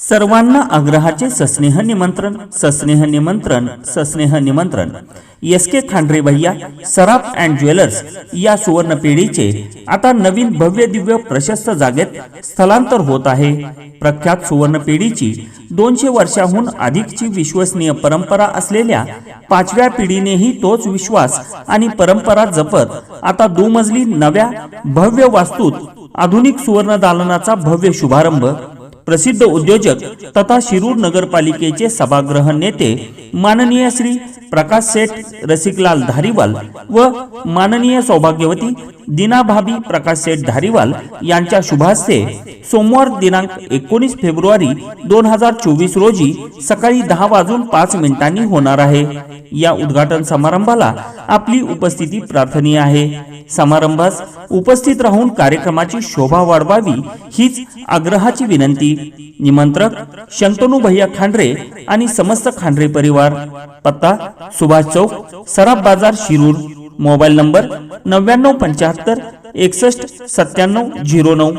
सर्वांना आग्रहाचे सस्नेह निमंत्रण सस्नेह निमंत्रण सस्नेह निमंत्रण. एस के खांडरे भैया सराफ अँड ज्वेलर्स या सुवर्ण पेढीचे आता नवीन भव्य दिव्य प्रशस्त जागेत स्थलांतर होत आहे. प्रख्यात सुवर्ण पेढीची दोनशे वर्षाहून अधिकची विश्वसनीय परंपरा असलेल्या पाचव्या पिढीनेही तोच विश्वास आणि परंपरा जपत आता दुमजली नव्या भव्य वास्तूत आधुनिक सुवर्ण दालनाचा भव्य शुभारंभ प्रसिद्ध उद्योजक तथा शिरूर नगरपालिकेचे सभागृह नेते माननीय श्री प्रकाश सेठ रसिकलाल धारीवाल व माननीय सौभाग्यवती दिनाभाबी प्रकाश सेठ धारीवाल यांच्या शुभास्ते सोमवार दिनांक एकोणीस फेब्रुवारी दोन हजार चोवीस रोजी सकाळी दहा वाजून पाच मिनिटांनी होणार आहे. या उद्घाटन समारंभाला आपली उपस्थिती प्रार्थनीय आहे. समारंभास उपस्थित राहून कार्यक्रमाची शोभा वाढवावी हीच आग्रहाची विनंती. निमंत्रक शंतनू भैया खांडरे आणि समस्त खांडरे परिवार. पत्ता सुभाष चौक सराफ बाजार शिरूर. मोबाईल नंबर नव्याण्णव पंच्याहत्तर एकसष्ट सत्त्याण्णव झिरो नऊ.